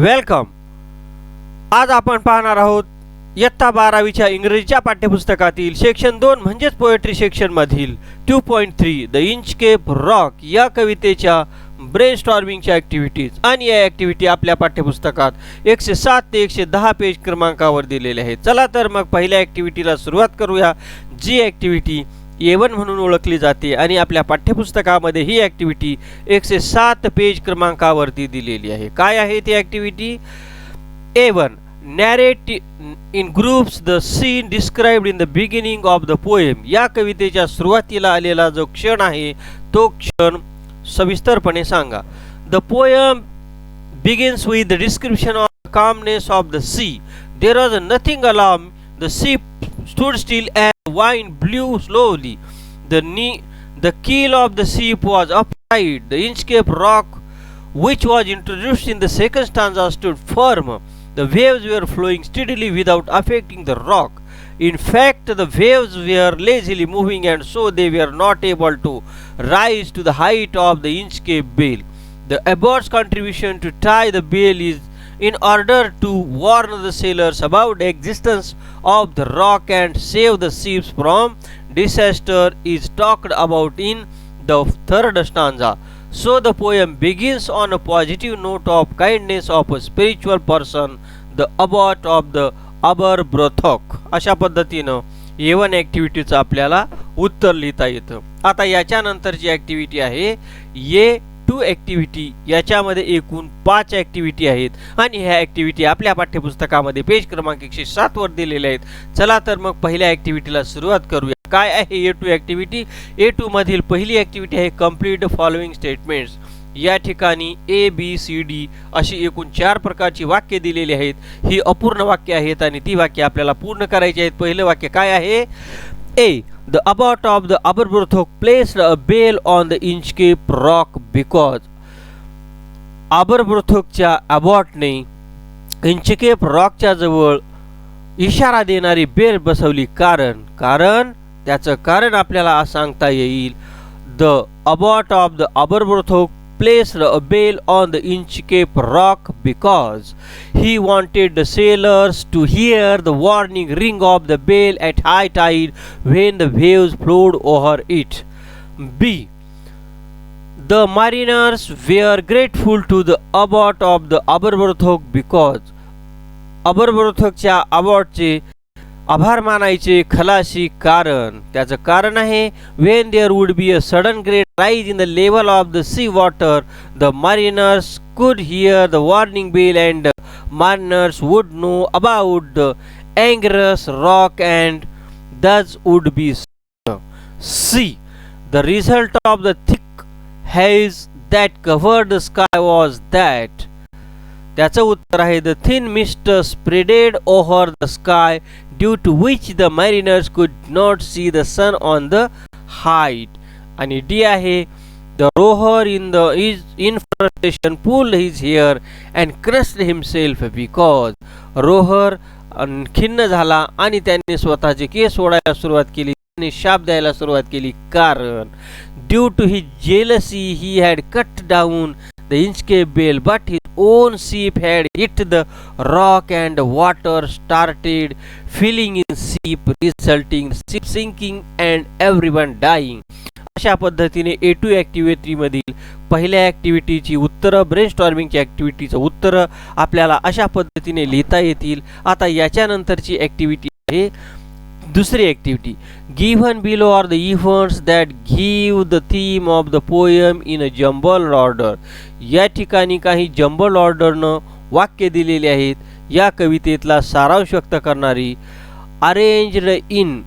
Welcome. आज आपण पाहणार आहोत इयत्ता बारावीच्या इंग्रजीच्या पाठ्यपुस्तकातील सेक्शन दोन म्हणजेच पोएट्री सेक्शनमधील two point three the Inchcape rock या कवितेच्या ब्रेन स्टॉर्मिंगच्या ॲक्टिव्हिटीज आणि या ॲक्टिव्हिटी आपल्या पाठ्यपुस्तकात एकशे सात ते एकशे दहा पेज क्रमांकावर दिलेले आहेत. चला तर मग पहिल्या ॲक्टिव्हिटीला सुरुवात करूया. जी ॲक्टिव्हिटी ए वन म्हणून ओळखली जाते आणि आपल्या पाठ्यपुस्तकामध्ये ही ॲक्टिव्हिटी एकशे सात पेज क्रमांकावरती दिलेली आहे. काय आहे ती activity A one narrate in groups the scene described in the beginning of the poem या कवितेच्या सुरुवातीला आलेला जो क्षण आहे तो क्षण सविस्तरपणे सांगा. The poem begins the description of the calmness of the sea there was was nothing alarm. The sea stood still and wind blew slowly. The knee, the keel of the ship was upright. The Inchcape rock, which was introduced in the second stanza, stood firm. The waves were flowing steadily without affecting the rock. In fact, the waves were lazily moving, and so they were not able to rise to the height of the Inchcape bale. The abbot's contribution to tie the bale is in order to warn the sailors about the existence of the rock and save the ships from disaster is talked about in the third stanza. So the poem begins on a positive note of kindness of a spiritual person, the abbot of the अबर Aberbrothok. अशा पद्धतीनं ए one ॲक्टिव्हिटीचं आपल्याला उत्तर लिहिता येतं आता याच्यानंतरची activity आहे ये टू ॲक्टिव्हिटी याच्यामध्ये एकूण पाच ॲक्टिव्हिटी आहेत. आणि ह्या ॲक्टिव्हिटी आपल्या पाठ्यपुस्तकामध्ये पेज क्रमांक एकशे सातवर दिलेल्या आहेत. चला तर मग पहिल्या ॲक्टिव्हिटीला सुरुवात करूया. काय आहे ए टू ॲक्टिव्हिटी ए टूमधील पहिली ॲक्टिव्हिटी आहे कंप्लीट फॉलोइंग स्टेटमेंट्स या ठिकाणी ए बी सी डी अशी एकूण चार प्रकारची वाक्य दिलेली आहेत. ही अपूर्ण वाक्य आहेत आणि ती वाक्य आपल्याला पूर्ण करायची आहेत. पहिलं वाक्य काय आहे? A. The abbot of the Aberbrothok placed a bell on the Inchcape rock because अबरब्रोथोकच्या अबॉटने इंचकेप रॉकच्या जवळ इशारा देणारी बेल बसवली कारण कारण त्याचं कारण आपल्याला सांगता येईल the abbot of the Aberbrothok placed a bell on the Inchcape rock because he wanted the sailors to hear the warning ring of the bell at high tide when the waves flowed over it. B. The mariners were grateful to the abbot of the Aberworthok because अबरबरोथकच्या अबॉटचे आभार मानायचे खलाशी कारण. त्याचं कारण आहे when there would be a sudden great rise in the level of the sea water the mariners could hear the warning bell and mariners would know about the अँग्रस rock and thus would be C the result of the thick haze that cover the sky was that त्याचं उत्तर आहे the thin mist spreaded over the sky due to which the mariners could not see the sun on the height आणि D आहे the rover in the is in frustration pull his hair and cursed himself because rover खिन्न झाला आणि त्यांनी स्वतःचे केस सोडायला सुरुवात केली त्यांनी शाप द्यायला सुरुवात केली. कारण due to he jealousy he had cut down the Inchcape bell but his own ship had hit the rock and water started filling in ship resulting ship sinking and everyone dying. अशा पद्धतीने ए to ॲक्टिव्हिटीमधील पहिल्या ॲक्टिव्हिटीची उत्तरं brain स्टॉर्मिंगची ॲक्टिव्हिटीचं उत्तरं आपल्याला अशा पद्धतीने लिहिता येतील. आता याच्यानंतरची ॲक्टिव्हिटी आहे दुसरी activity given below are the events that give the theme of the poem in a jumble order या ठिकाणी काही जम्बल ऑर्डरनं वाक्य दिलेले आहेत. या कवितेतला सारांश व्यक्त करणारी arranged in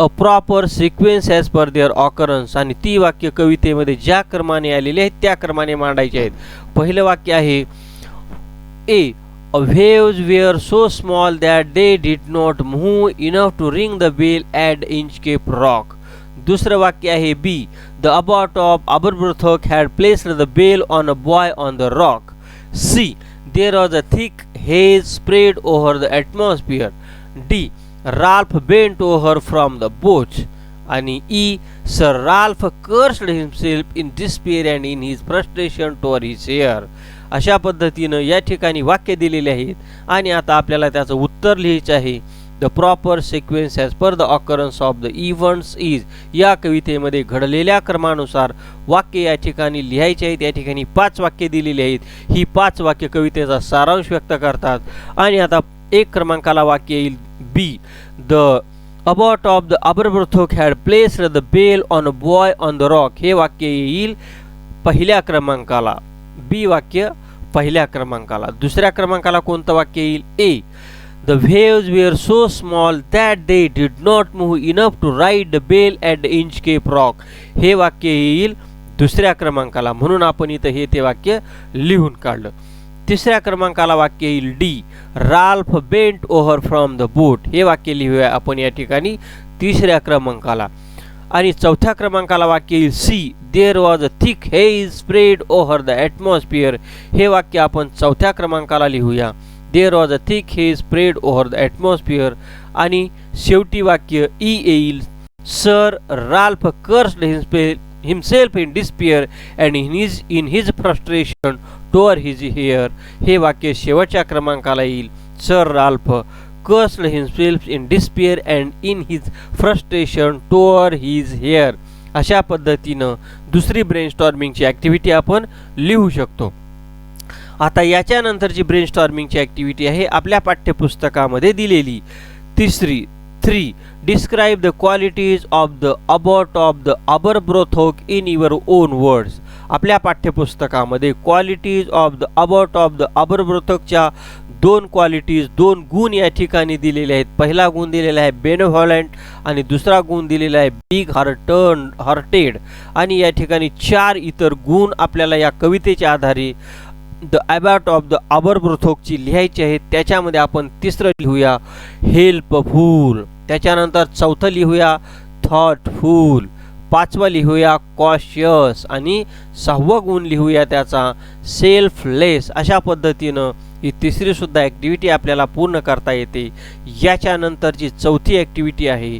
a proper sequence as per their occurrence आणि ती वाक्य कवितेमध्ये ज्या क्रमाने आलेली आहेत त्या क्रमाने मांडायची आहेत. पहिलं वाक्य आहे A a waves were so small that they did not move enough to ring the bell at Inchcape rock दुसरं वाक्य आहे B the abbot of Aberbrothok had placed the bell on a buoy on the rock C there was a thick haze spread over the atmosphere. D Ralph bent over from the boat आणि E sir Ralph cursed himself in despair and in his frustration tore his hair अशा पद्धतीनं या ठिकाणी वाक्य दिलेले आहेत. आणि आता आपल्याला त्याचं उत्तर लिहायचं आहे. The proper sequence as per the occurrence of the events is या कवितेमध्ये घडलेल्या क्रमानुसार वाक्य या ठिकाणी लिहायचे आहेत या ठिकाणी पाच वाक्य दिलेली आहेत. ही पाच वाक्य कवितेचा सारांश व्यक्त करतात. आणि आता एक क्रमांकाला वाक्य येईल B the abbot of the Aberbrothok had placed the bell on a buoy on the rock हे वाक्य येईल पहिल्या क्रमांकाला. बी वाक्य पहिल्या क्रमांकाला. दुसऱ्या क्रमांकाला कोणतं वाक्य येईल? A the waves were so small that they did not move enough to ride the bell at the Inchcape rock हे वाक्य येईल दुसऱ्या क्रमांकाला. म्हणून आपण इथं हे ते वाक्य लिहून काढलं. तिसऱ्या क्रमांकाला वाक्य येईल D Ralph bent over from the boat हे वाक्य लिहूया आपण या ठिकाणी तिसऱ्या क्रमांकाला. आणि चौथ्या क्रमांकाला वाक्य येईल C there was a thick haze spread over the atmosphere हे वाक्य आपण चौथ्या क्रमांकाला लिहूया. There was a thick haze spread over the atmosphere आणि शेवटी वाक्य ई येईल. Sir Ralph curse cursed himself in despair and in his in his frustration tore his hair हे वाक्य शेवटच्या क्रमांकाला येईल. Sir Ralph cursed himself in despair and in his frustration tore his hair अशा पद्धतीनं दुसरी ब्रेन स्टॉर्मिंगची ॲक्टिव्हिटी आपण लिहू शकतो. आता याच्यानंतरची ब्रेन स्टॉर्मिंगची ॲक्टिव्हिटी आहे. आपल्या पाठ्यपुस्तकामध्ये दिलेली तिसरी three describe the qualities of the abbot of the Aberbrothok in your own words आपल्या पाठ्यपुस्तकामध्ये qualities of the abbot of the अबर ब्रोथोकच्या दोन क्वालिटीज दोन गुण या ठिकाणी दिलेले आहेत. पहिला गुण दिलेला आहे बेनोव्हॉलंट आणि दुसरा गुण दिलेला आहे बिग हार्टन हार्टेड आणि या ठिकाणी चार इतर गुण आपल्याला या कवितेच्या आधारे द अबॅट ऑफ द अबर ब्रोथोकची लिहायची आहे. त्याच्यामध्ये आपण तिसरं लिहूया. हेल्पफुल त्याच्यानंतर चौथं लिहूया. थॉटफुल पाचवा लिहूया. कॉशियस आणि सहावं गुण लिहूया त्याचा. सेल्फलेस अशा पद्धतीनं ही तिसरीसुद्धा ॲक्टिव्हिटी आपल्याला पूर्ण करता येते. याच्यानंतरची चौथी ॲक्टिव्हिटी आहे.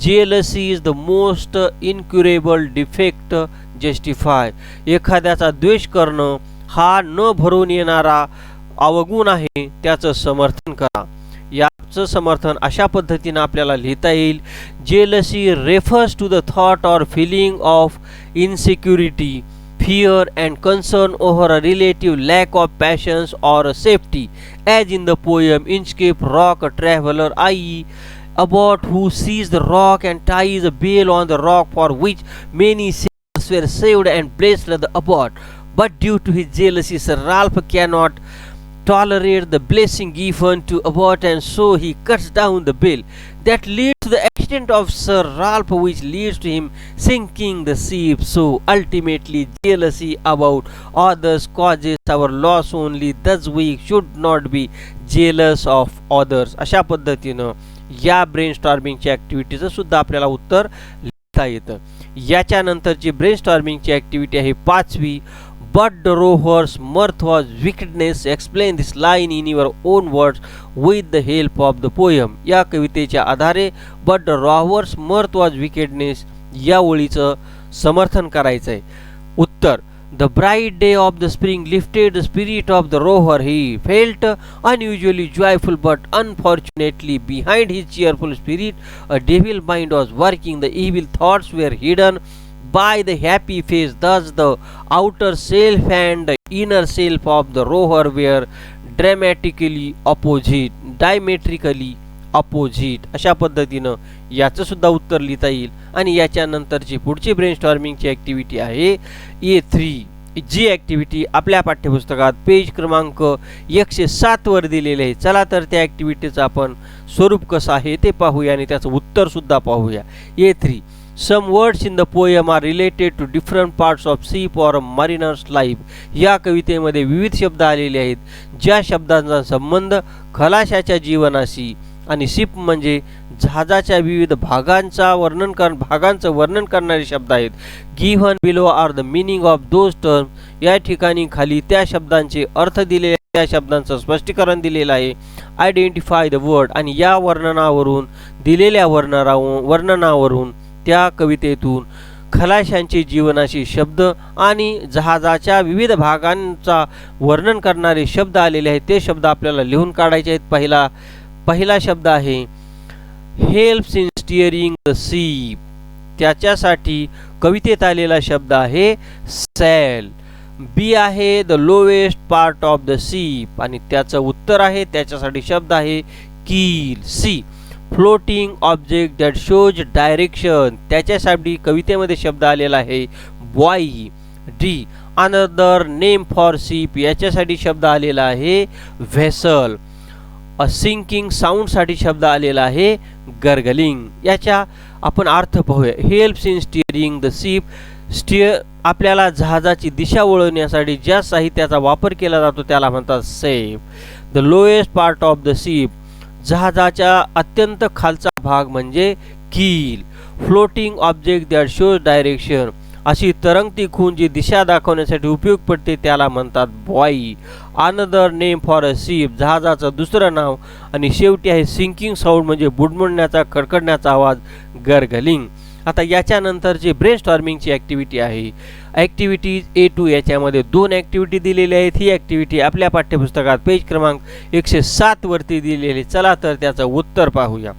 Jealousy is the most incurable defect justify एखाद्याचा द्वेष करणं हा न भरून येणारा अवगुण आहे त्याचं समर्थन करा. याचं समर्थन अशा पद्धतीनं आपल्याला लिहिता येईल jealousy refers to the thought or feeling of insecurity fear and concern over a relative lack of passions or a safety as in the poem Inchcape rock traveller I about who sees the rock and ties a bell on the rock for which many saved and place the abbot But due to his jealousy, Sir Ralph cannot tolerate the blessing given to abbot and so he cuts down the bill. That leads to the accident of Sir Ralph, which leads to him sinking the ship. So ultimately, jealousy about others causes our loss only. Thus, we should not be jealous of others. अशा पद्धतीनं या brain स्टॉर्मिंगची ॲक्टिव्हिटीचं सुद्धा आपल्याला उत्तर लिहिता येतं याच्यानंतरची brain स्टॉर्मिंगची activity आहे पाचवी But the rover's mirth was wickedness. Explain this line in your own words with the help of the poem. या कवितेच्या आधारे but the rovers mirth was wickedness या ओळीचं समर्थन करायचं आहे उत्तर the bright day of the spring lifted the spirit of the rover he felt unusually joyful but unfortunately behind his cheerful spirit a devil mind was working the evil thoughts were hidden by the happy face. Thus, the outer self and the inner self of the rover were dramatically opposite, diametrically opposite अशा पद्धतीनं याचंसुद्धा उत्तर लिहिता येईल. आणि याच्यानंतरची पुढची brain स्टॉर्मिंगची activity आहे A three G activity आपल्या पाठ्यपुस्तकात पेज क्रमांक एकशे सातवर दिलेले आहे. चला तर त्या ॲक्टिव्हिटीचं आपण स्वरूप कसं आहे ते पाहूया आणि त्याचं उत्तरसुद्धा पाहूया. A three some words in the poem are related to different parts of ship or mariner's life या कवितेमध्ये विविध शब्द आलेले आहेत ज्या शब्दांचा संबंध खलाशाच्या जीवनाशी आणि सिप म्हणजे जहाजाच्या विविध भागांचा वर्णन कर भागांचं वर्णन करणारे शब्द आहेत. Given below are the meaning of those term या ठिकाणी खाली त्या शब्दांचे अर्थ दिलेले त्या शब्दांचं स्पष्टीकरण दिलेलं आहे. आयडेंटिफाय द वर्ड आणि या वर्णनावरून दिलेल्या वर्णना वर्णनावरून त्या कवितेतून खलाशांची जीवनाशी शब्द आणि जहाजाच्या विविध भागांचा वर्णन करणारे शब्द आलेले आहेत. ते शब्द आपल्याला लिहून काढायचे आहेत. पहिला पहिला शब्द आहे helps in steering the sea त्याच्यासाठी कवितेत आलेला शब्द आहे सॅल बी आहे the lowest part of the ship आणि त्याचं उत्तर आहे त्याच्यासाठी शब्द आहे keel C floating object that shows direction त्याच्यासाठी कवितेमध्ये शब्द आलेला आहे buoy d another name for ship याच्यासाठी शब्द आलेला आहे व्हेसल अ सिंकिंग साऊंडसाठी शब्द आलेला आहे गर्गलिंग याच्या आपण अर्थ पाहूया. Helps in steering the ship steer आपल्याला जहाजाची दिशा वळवण्यासाठी ज्या साहित्याचा वापर केला जातो त्याला म्हणतात safe the lowest part of the ship जहाजाच्या अत्यंत खालचा भाग म्हणजे keel. Floating object that shows direction अशी तरंगती खून जी दिशा दाखवण्यासाठी उपयोग पडते त्याला म्हणतात buoy another name for a ship जहाजाचं दुसरं नाव आणि शेवटी आहे सिंकिंग साऊंड म्हणजे बुडमुडण्याचा कडकडण्याचा आवाज गरगलिंग आता याच्यानंतर जे ब्रेन स्टॉर्मिंगची ॲक्टिव्हिटी आहे. ॲक्टिव्हिटीज ए टू याच्यामध्ये दोन ॲक्टिव्हिटी दिलेली आहेत. ही ॲक्टिव्हिटी आपल्या पाठ्यपुस्तकात पेज क्रमांक एकशे सातवरती दिलेली चला तर त्याचं उत्तर पाहूया.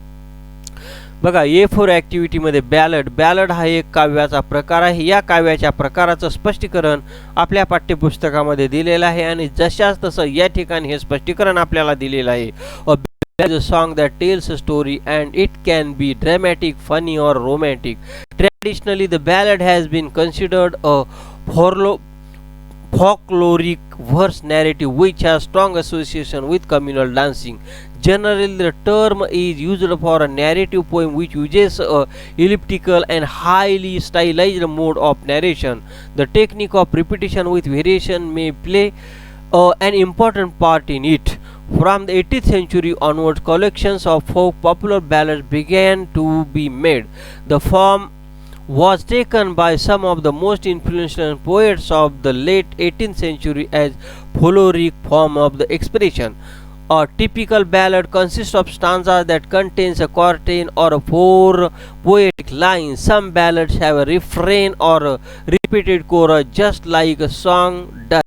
बघा ए फोर ॲक्टिव्हिटीमध्ये बॅलड बॅलड हा एक काव्याचा प्रकार आहे. या काव्याच्या प्रकाराचं स्पष्टीकरण आपल्या पाठ्यपुस्तकामध्ये दिलेलं आहे आणि जशाच तसं या ठिकाणी हे स्पष्टीकरण आपल्याला दिलेलं आहे. Is a song that tells a story and it can be dramatic, funny, or romantic. Traditionally, the ballad has been considered a folkloric verse narrative which has strong association with communal dancing. Generally, the term is used for a narrative poem which uses a elliptical and highly stylized mode of narration. The technique of repetition with variation may play uh, an important part in it. From the 18th century onwards, collections of folk popular ballads began to be made. The form was taken by some of the most influential poets of the late 18th century as folkloric form of the expression. A typical ballad consists of stanzas that contains a quatrain or a four poetic lines. Some ballads have a refrain or a repeated chorus just like a song does.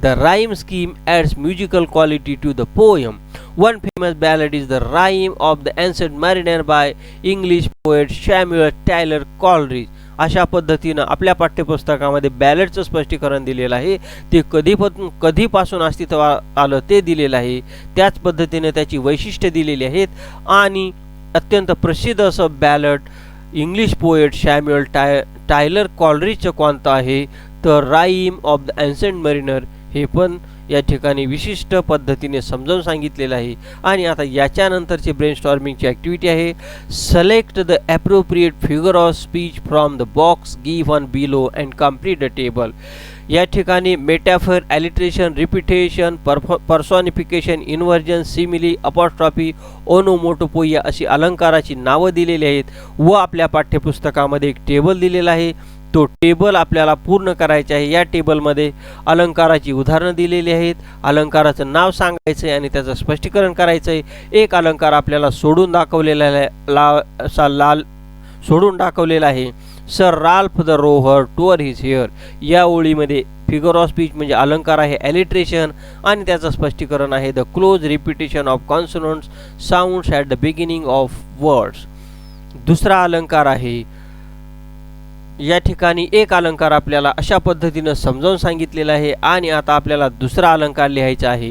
The rhyme scheme adds musical quality to the poem. One famous ballad is the Rhyme of the Ancient Mariner by English poet Samuel Taylor Coleridge. अशा पद्धतीनं आपल्या पाठ्यपुस्तकामध्ये बॅलेटचं स्पष्टीकरण दिलेलं आहे. ते कधी कधीपासून अस्तित्वात आलं ते दिलेलं आहे. त्याच पद्धतीने त्याची वैशिष्ट्य दिलेली आहेत. आणि अत्यंत प्रसिद्ध असं ballad English poet Samuel tie Taylor कॉलरीजचं कोणतं आहे. तर rime of the ancient mariner हे पण या ठिकाणी विशिष्ट पद्धतीने समजावून सांगितलेलं आहे. आणि आता याच्यानंतरची ब्रेन स्टॉर्मिंगची ॲक्टिव्हिटी आहे. Select the appropriate figure of speech from the box give on below and complete the table या ठिकाणी metaphor alliteration repetition परफॉ personification inversion simile apostrophe onomatopoeia अशी अलंकाराची नावं दिलेली आहेत. व आपल्या पाठ्यपुस्तकामध्ये एक टेबल दिलेला आहे. तो टेबल आपल्याला पूर्ण करायचा आहे. या टेबलमध्ये अलंकाराची उदाहरणं दिलेली आहेत. अलंकाराचं नाव सांगायचं आहे आणि त्याचं स्पष्टीकरण करायचं आहे. एक अलंकार आपल्याला सोडून दाखवलेला ला असा लाल सोडून दाखवलेला आहे. Sir Ralph the rover tore his hair या ओळीमध्ये फिगर ऑफ स्पीच म्हणजे अलंकार आहे ॲलिट्रेशन आणि त्याचं स्पष्टीकरण आहे. The close repetition of consonants sounds at the beginning of words दुसरा अलंकार आहे या ठिकाणी एक अलंकार आपल्याला अशा पद्धतीनं समजावून सांगितलेला आहे आणि आता आपल्याला दुसरा अलंकार लिहायचा आहे.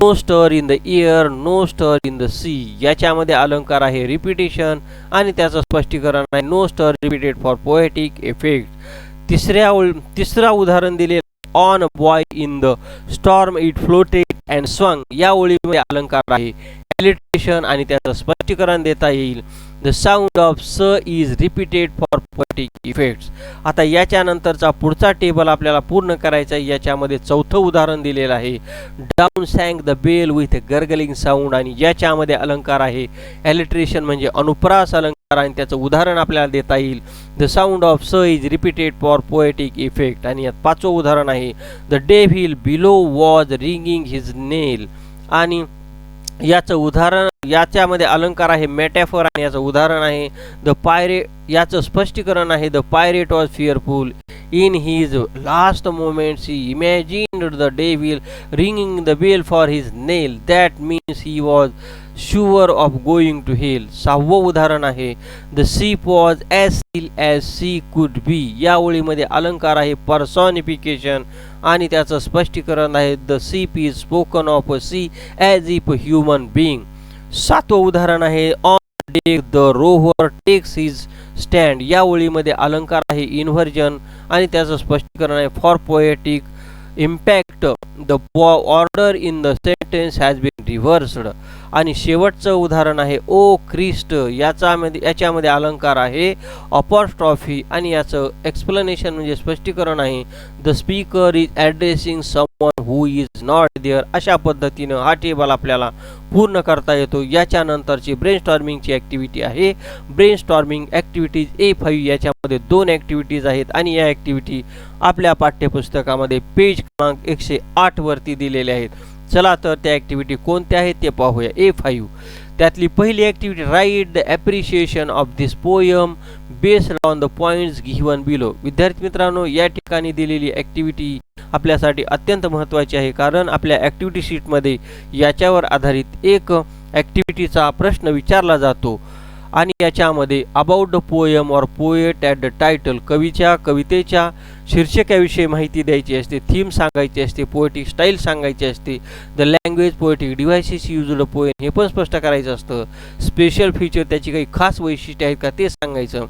No stir in the air no stir in the sea याच्यामध्ये अलंकार आहे रिपिटेशन आणि त्याचं स्पष्टीकरण आहे no stir repeated for poetic effect तिसऱ्या तिसरा उदाहरण दिले on buoy in the storm it floated and swung या ओळीमध्ये अलंकार आहे. ॲलिट्रेशन आणि त्याचं स्पष्टीकरण देता येईल. The sound of s is repeated for poetic effects आता याच्यानंतरचा पुढचा टेबल आपल्याला पूर्ण करायचा आहे. याच्यामध्ये चौथं उदाहरण दिलेलं आहे. Down sank the bell with gurgling sound आणि याच्यामध्ये अलंकार आहे. एलिट्रेशन म्हणजे अनुप्रास अलंकार आणि त्याचं उदाहरण आपल्याला देता येईल. The sound of s is repeated for poetic effect आणि यात पाचवं उदाहरण आहे. The devil below was ringing his knell आणि याचं उदाहरण याच्यामध्ये अलंकार आहे मेटॅफर आणि याचं उदाहरण आहे. द पायरेट याचं स्पष्टीकरण आहे the pirate was fearful in his last moments he imagine the devil ringing the bell for his knell that means he was sure of going to hell सहावं उदाहरण आहे. The ship was as still as she could be या ओळीमध्ये अलंकार आहे पर्सॉनिफिकेशन आणि त्याचं स्पष्टीकरण आहे the ship is spoken of a she as if a human being सातवं उदाहरण आहे on deck the rover takes his stand या ओळीमध्ये अलंकार आहे इन्व्हर्जन आणि त्याचं स्पष्टीकरण आहे. For poetic impact the order in the sentence has been reversed आणि शेवटचं उदाहरण आहे ओ क्रिस्ट याच्यामध्ये याच्यामध्ये अलंकार आहे अपॉस्ट्रॉफी आणि याचं एक्सप्लेनेशन म्हणजे स्पष्टीकरण आहे the speaker is addressing some someone who is not there अशा पद्धतीनं हा टेबल आपल्याला पूर्ण करता येतो. याच्यानंतरची ब्रेन स्टॉर्मिंगची ॲक्टिव्हिटी आहे. Brain storming activities A five याच्यामध्ये दोन ॲक्टिव्हिटीज आहेत आणि या ॲक्टिव्हिटी आपल्या पाठ्यपुस्तकामध्ये पेज क्रमांक एकशे आठवरती दिलेल्या आहेत. चला तर त्या ॲक्टिव्हिटी कोणत्या आहेत ते पाहूया. ए फाईव्ह त्यातली पहिली activity write the appreciation of this poem based on the points given below विद्यार्थी मित्रांनो या ठिकाणी दिलेली ॲक्टिव्हिटी आपल्यासाठी अत्यंत महत्त्वाची आहे. कारण आपल्या ॲक्टिव्हिटी शीटमध्ये याच्यावर आधारित एक ॲक्टिव्हिटीचा प्रश्न विचारला जातो. आणि याच्यामध्ये about the poem or poet at the title कवीच्या कवितेच्या शीर्षकाविषयी माहिती द्यायची असते थीम सांगायची असते पोएटिक स्टाईल सांगायची असते. The language poetic devices use the poem हे पण स्पष्ट करायचं असतं. स्पेशल फीचर त्याची काही खास वैशिष्ट्य आहेत का ते सांगायचं.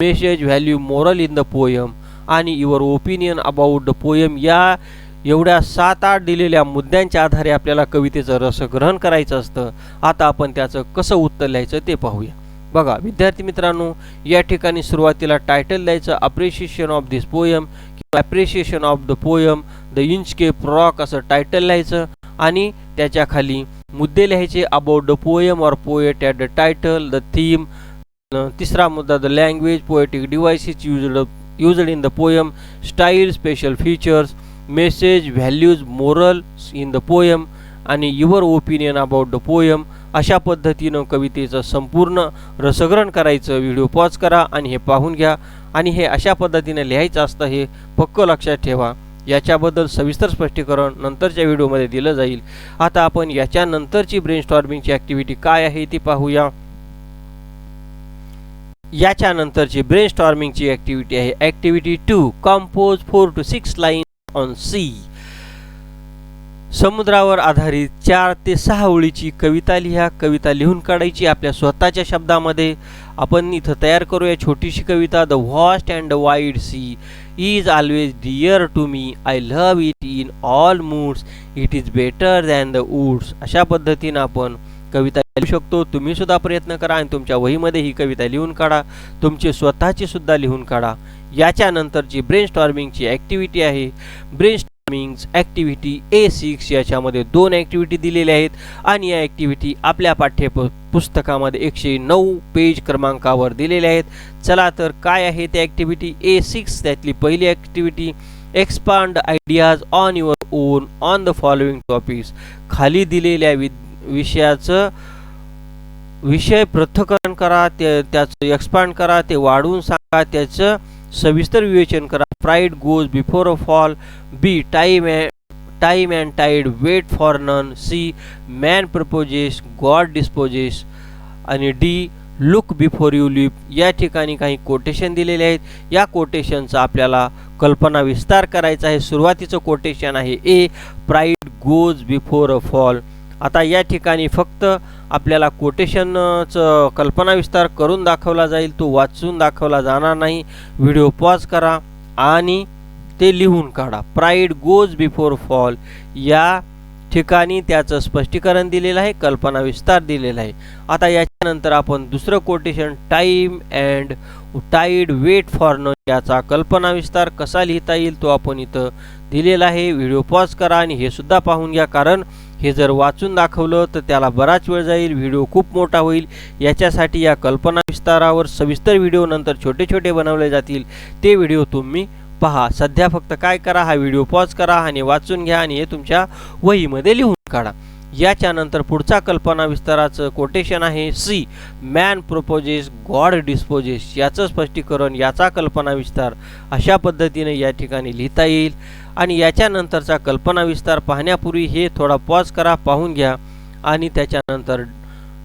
Message value moral in the poem आणि your opinion about the poem या एवढ्या सात आठ दिलेल्या मुद्द्यांच्या आधारे आपल्याला कवितेचं रसग्रहण करायचं असतं आता आपण त्याचं कसं उत्तर लिहायचं ते पाहूया बघा विद्यार्थी मित्रांनो या ठिकाणी सुरुवातीला टायटल द्यायचं अप्रिशिएशन ऑफ दिस पोयम किंवा appreciation of the poem the Inchcape rock असं टायटल लिहायचं आणि त्याच्याखाली मुद्दे लिहायचे about the poem or poet at the title the theme तिसरा मुद्दा the language poetic devices used used in the poem style special features message values morals in the poem आणि your opinion about the poem अशा पद्धतीनं कवितेचं संपूर्ण रसग्रहण करायचं. Video pause करा आणि हे पाहून घ्या. आणि हे अशा पद्धतीने लिहायचं असतं हे पक्क लक्षात ठेवा. याच्याबद्दल सविस्तर स्पष्टीकरण नंतरच्या व्हिडिओमध्ये दिलं जाईल. आता आपण याच्यानंतरची ब्रेन स्टॉर्मिंगची ॲक्टिव्हिटी काय आहे ती पाहूया. याच्यानंतरची ब्रेन स्टॉर्मिंगची ॲक्टिव्हिटी आहे. Activity two compose four to six line on sea समुद्रावर आधारित चार ते सहा ओळीची कविता लिहा. कविता लिहून काढायची आपल्या स्वतःच्या शब्दामध्ये. आपण इथं तयार करूया छोटीशी कविता the vast and the wide sea is always dear to me I love it in all moods it is better than the woods अशा पद्धतीनं आपण कविता शकतो. तुम्ही सुद्धा प्रयत्न करा आणि तुमच्या वहीमध्ये ही कविता लिहून काढा. तुमची स्वतःची सुद्धा लिहून काढा. याच्यानंतरची ब्रेन स्टॉर्मिंगची ॲक्टिव्हिटी आहे brain storming activity A six याच्यामध्ये दोन ॲक्टिव्हिटी दिलेल्या आहेत आणि या ॲक्टिव्हिटी आपल्या पाठ्यप पुस्तकामध्ये एकशे नऊ पेज क्रमांकावर दिलेल्या आहेत. चला तर काय आहे त्या ॲक्टिव्हिटी ए सिक्स त्यातली पहिली activity expand ideas on your own on the following topics खाली दिलेल्या वि विषयाचं विषय पृथक्करण करा ते त्याचं एक्सपांड करा ते वाढवून सांगा त्याचं सविस्तर विवेचन करा. Pride goes before a fall b time time and tide wait for none c man proposes God disposes आणि d look before you leap या ठिकाणी काही कोटेशन दिलेले आहेत. या कोटेशनचा आपल्याला कल्पना विस्तार करायचा आहे. सुरुवातीचं कोटेशन आहे a pride goes before a fall आता या ठिकाणी फक्त आपल्याला कोटेशनचं कल्पना विस्तार करून दाखवला जाईल तो वाचून दाखवला जाणार नाही. व्हिडिओ पॉज करा आणि ते लिहून काढा. प्राईड गोज बिफोर फॉल या ठिकाणी त्याचं स्पष्टीकरण दिलेलं आहे कल्पना विस्तार दिलेला आहे. आता याच्यानंतर आपण दुसरं quotation time and tide wait for none याचा कल्पना विस्तार कसा लिहिता येईल तो आपण इथं दिलेला आहे. व्हिडिओ पॉज करा आणि हे सुद्धा पाहून घ्या कारण हे जर वाचून दाखवलं तर त्याला बराच वेळ जाईल व्हिडिओ खूप मोठा होईल. याच्यासाठी या कल्पना विस्तारावर सविस्तर व्हिडिओ नंतर छोटे छोटे बनवले जातील. ते व्हिडिओ तुम्ही पहा. सध्या फक्त काय करा हा व्हिडिओ पॉज करा आणि वाचून घ्या आणि हे तुमच्या वहीमध्ये लिहून काढा. याच्यानंतर पुढचा कल्पना विस्ताराचं कोटेशन आहे. C man proposes God disposes याचं स्पष्टीकरण याचा कल्पना विस्तार अशा पद्धतीने या ठिकाणी लिहिता येईल. आणि याच्यानंतरचा कल्पना विस्तार पाहण्यापूर्वी हे थोडा पॉज करा पाहून घ्या. आणि त्याच्यानंतर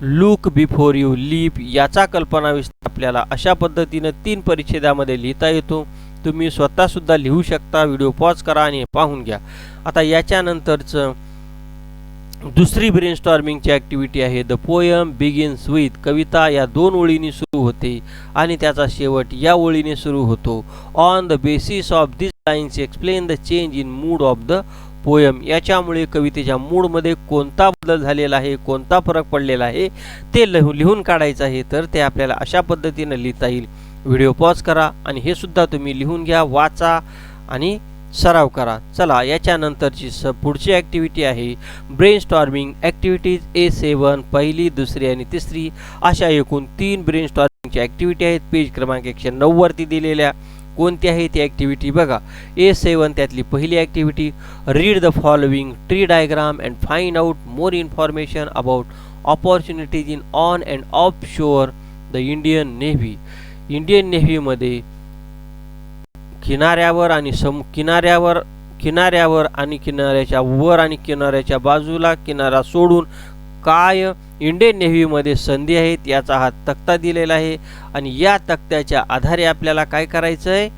लुक बिफोर यू लीप याचा कल्पना विस्तार आपल्याला अशा पद्धतीनं तीन परिच्छेदामध्ये लिहिता येतो. तुम्ही स्वतःसुद्धा लिहू शकता. व्हिडिओ पॉज करा आणि पाहून घ्या. आता याच्यानंतरचं दुसरी ब्रेन स्टॉर्मिंगची ॲक्टिव्हिटी आहे द पोयम बिगिन्स विथ कविता या दोन ओळींनी सुरू होते आणि त्याचा शेवट या ओळीने सुरू होतो. On the basis of this lines explain the change in mood of the poem याच्यामुळे कवितेच्या मूडमध्ये कोणता बदल झालेला आहे कोणता फरक पडलेला आहे ते लिहून लिहून काढायचं आहे तर ते आपल्याला अशा पद्धतीनं लिहिता येईल. व्हिडिओ पॉज करा आणि हे सुद्धा तुम्ही लिहून घ्या वाचा आणि सराव करा. चला याच्यानंतरची स पुढची ॲक्टिव्हिटी आहे brain storming activities A seven पहिली दुसरी आणि तिसरी. अशा एकूण तीन ब्रेन स्टॉर्मिंगची ॲक्टिव्हिटी आहेत. पेज क्रमांक एकशे नऊवरती दिलेल्या. कोणती आहे ती ॲक्टिव्हिटी बघा ए सेवन त्यातली पहिली activity read the following tree diagram and find out more information about opportunities in on and off shore the Indian navy Indian नेव्हीमध्ये किनाऱ्यावर आणि सम किनाऱ्यावर किनाऱ्यावर आणि किनाऱ्याच्या वर आणि किनाऱ्याच्या बाजूला किनारा सोडून काय इंडियन नेव्हीमध्ये संधी आहेत याचा हा तक्ता दिलेला आहे. आणि या तक्त्याच्या आधारे आपल्याला काय करायचं आहे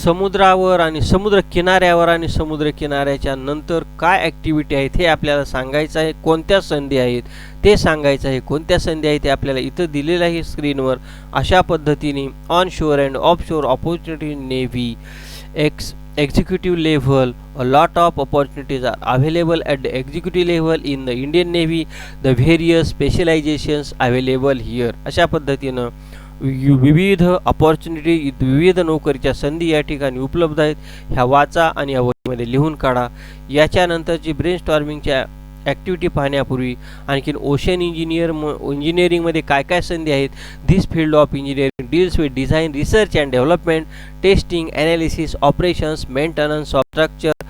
समुद्रावर आणि समुद्र किनाऱ्यावर आणि समुद्र किनाऱ्याच्या नंतर काय ॲक्टिव्हिटी आहेत हे आपल्याला सांगायचं आहे कोणत्या संधी आहेत ते सांगायचं आहे कोणत्या संधी आहेत ते आपल्याला इथं दिलेलं आहे स्क्रीनवर अशा पद्धतीने on shore and off shore opportunity navy x executive level a lot of opportunities are available at the executive level in the Indian navy the various specialisations available here अशा पद्धतीनं विविध अपॉर्च्युनिटी विविध नोकरीच्या संधी या ठिकाणी उपलब्ध आहेत. ह्या वाचा आणि या वहीमध्ये लिहून काढा. याच्यानंतरची ब्रेन स्टॉर्मिंगच्या ॲक्टिव्हिटी पाहण्यापूर्वी आणखीन ओशन इंजिनियर म इंजिनिअरिंगमध्ये काय काय संधी आहेत? This field of engineering deals with design research and development testing analysis operations maintenance of structure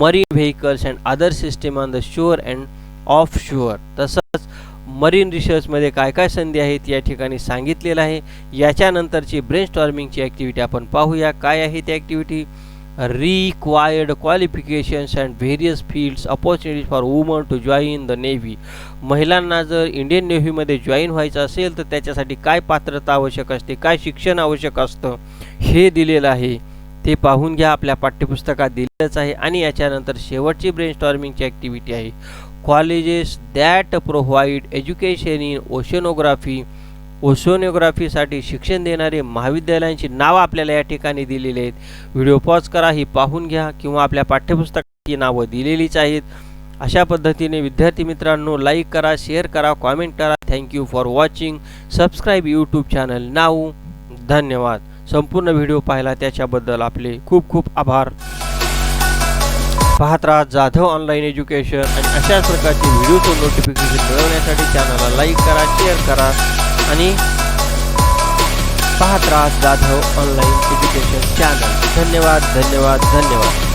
marine vehicles and other system on the shore and off shore तसंच marine रिसर्चमध्ये काय काय संधी आहेत या ठिकाणी सांगितलेलं आहे. याच्यानंतरची ब्रेन स्टॉर्मिंगची ॲक्टिव्हिटी आपण पाहूया. काय आहे ती activity required qualifications and various fields opportunities for women to join the navy महिलांना जर इंडियन नेव्हीमध्ये जॉईन व्हायचं असेल तर त्याच्यासाठी काय पात्रता आवश्यक असते? काय शिक्षण आवश्यक असतं? हे दिलेलं आहे. ते पाहून घ्या. आपल्या पाठ्यपुस्तकात दिलेलंच आहे. आणि याच्यानंतर शेवटची ब्रेन स्टॉर्मिंगची ॲक्टिव्हिटी आहे. Colleges that provide education in oceanography ओशोनिओग्राफीसाठी शिक्षण देणारे महाविद्यालयांची नावं आपल्याला या ठिकाणी दिलेली आहेत. व्हिडिओ पॉज करा ही पाहून घ्या किंवा आपल्या पाठ्यपुस्तकाची नावं दिलेलीच आहेत. अशा पद्धतीने विद्यार्थी मित्रांनो लाईक करा शेअर करा कॉमेंट करा. Thank you for watching subscribe YouTube channel नाव धन्यवाद. संपूर्ण व्हिडिओ पाहिला त्याच्याबद्दल आपले खूप खूप आभार. पाहत राहा जाधव ऑनलाईन एज्युकेशन आणि अशाच प्रकारचे व्हिडिओचं नोटिफिकेशन मिळवण्यासाठी चॅनलला लाईक करा शेअर करा आणि पाहत राहा जाधव ऑनलाईन एज्युकेशन चॅनल धन्यवाद धन्यवाद धन्यवाद.